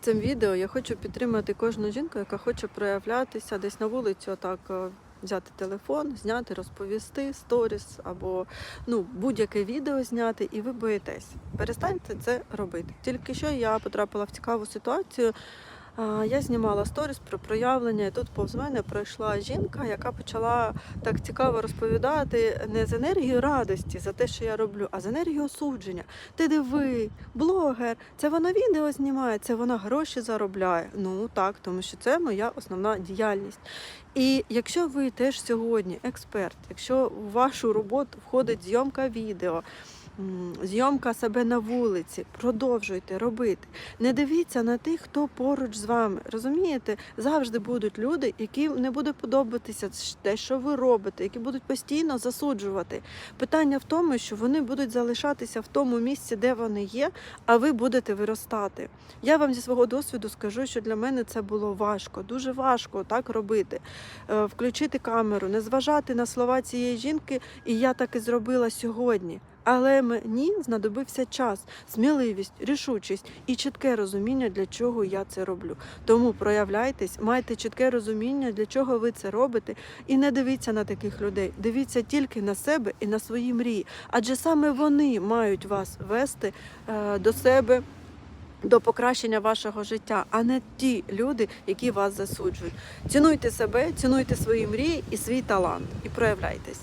Цим відео я хочу підтримати кожну жінку, яка хоче проявлятися десь на вулиці, отак е, взяти телефон, зняти, розповісти сторіс або ну, будь-яке відео зняти, і ви боїтесь. Перестаньте це робити. Тільки що я потрапила в цікаву ситуацію. Я знімала сторіс про проявлення, і тут повз мене пройшла жінка, яка почала так цікаво розповідати не з енергією радості за те, що я роблю, а з енергією осудження. Ти диви, блогер, це вона відео знімає, це вона гроші заробляє. Ну так, тому що це моя основна діяльність. І якщо ви теж сьогодні експерт, якщо в вашу роботу входить зйомка відео, зйомка себе на вулиці, продовжуйте робити. Не дивіться на тих, хто поруч з вами. Розумієте, завжди будуть люди, яким не буде подобатися те, що ви робите, які будуть постійно засуджувати. Питання в тому, що вони будуть залишатися в тому місці, де вони є, а ви будете виростати. Я вам зі свого досвіду скажу, що для мене це було важко, дуже важко так робити. Е, Включити камеру, не зважати на слова цієї жінки, і я так і зробила сьогодні. Але мені знадобився час, сміливість, рішучість і чітке розуміння, для чого я це роблю. Тому проявляйтесь, майте чітке розуміння, для чого ви це робите, і не дивіться на таких людей. Дивіться тільки на себе і на свої мрії. Адже саме вони мають вас вести е, до себе. До покращення вашого життя, а не ті люди, які вас засуджують. Цінуйте себе, цінуйте свої мрії і свій талант, і проявляйтесь.